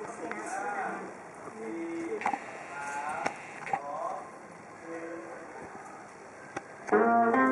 Thank you.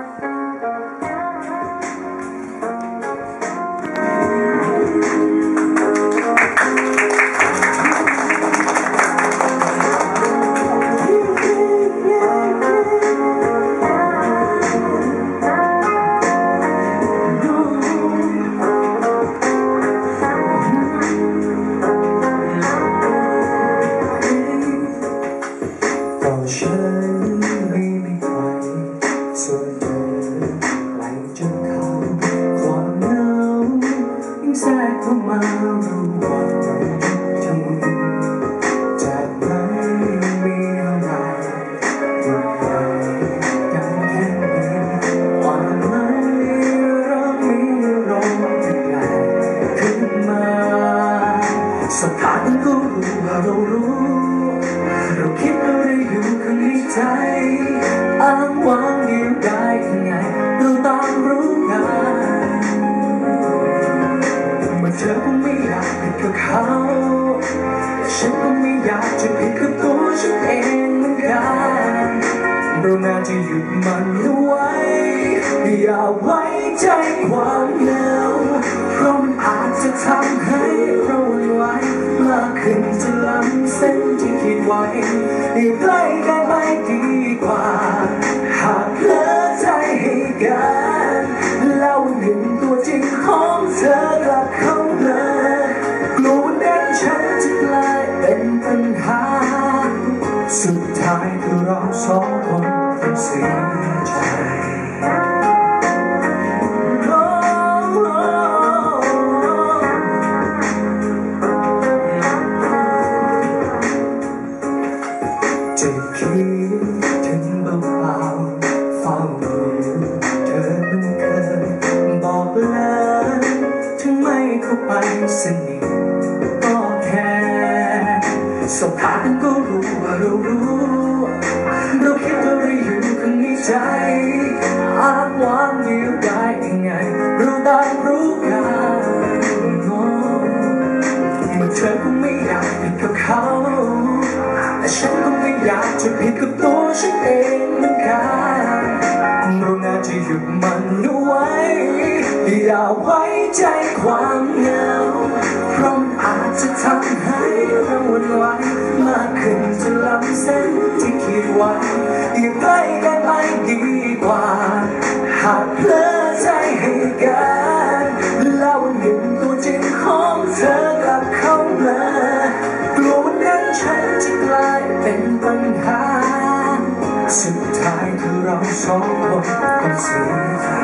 ใจอ้างว้างเดียวได้ยังไงเราต่างรู้กันเมื่อเธอคงไม่อยากผิดกับเขาแต่ฉันก็ไม่อยากจะผิดกับตัวฉันเองเหมือนกันเราน่าจะหยุดมันเอาไว้อย่าไว้ใจความเหงาเพราะมันอาจจะทำให้เราหวันไหวมากขึ้นจนล้ำเส้นที่คิดไว้อยู่ใกล้กัน เธอกลับเข้ามา กลัววันนั้นฉันจะกลายเป็นปัญหา สุดท้ายคือเราสองคนเสียใจ สนิทก็แค่สบตากันก็รู้ว่าเรารู้เราคิดอะไรอยู่ข้างในใจอ้างว้างเดียวได้ยังไงเราต่างรู้กันเมื่อเธอก็ไม่อยากผิดกับเขาแต่ฉันก็ไม่อยากจะผิดกับตัวฉันเองเหมือนกันเราน่าจะหยุดมัน ไว้อาไว้ใจความเหงาเพราะมันอาจจะทำให้เราหวันไหวมากขึ้นจนล้ำเส้นที่คิดไว้อยู่ใกล้กันไปดีกว่า หากเพลอใจให้กันแล้ววันหนึ่งตัวจริงของเธอกลับเข้ามากลัววันนั้นฉันจะกลายเป็นปัญหาสุดท้ายคือเราสองคนต้องเสียใจ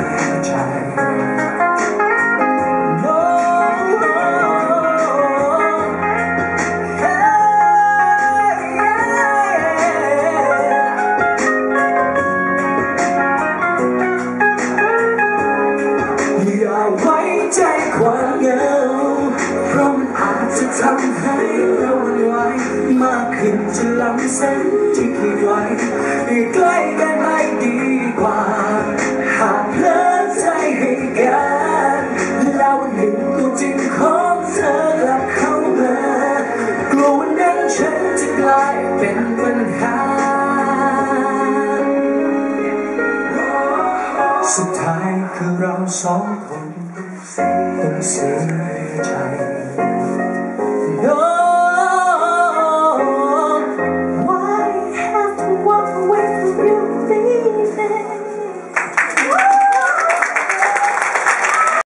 ผิดจะลำเส้นที่คิดไว้ยู่ใกล้กันไม่ดีกว่า หากเพลินใจให้กันแล้ววันหนึ่งตัวจริงของเธอกลับเข้าเบอกลัววันนั้นฉันจะกลายเป็นปัญหา สุดท้ายคือเราสองคนต้องเสียใจ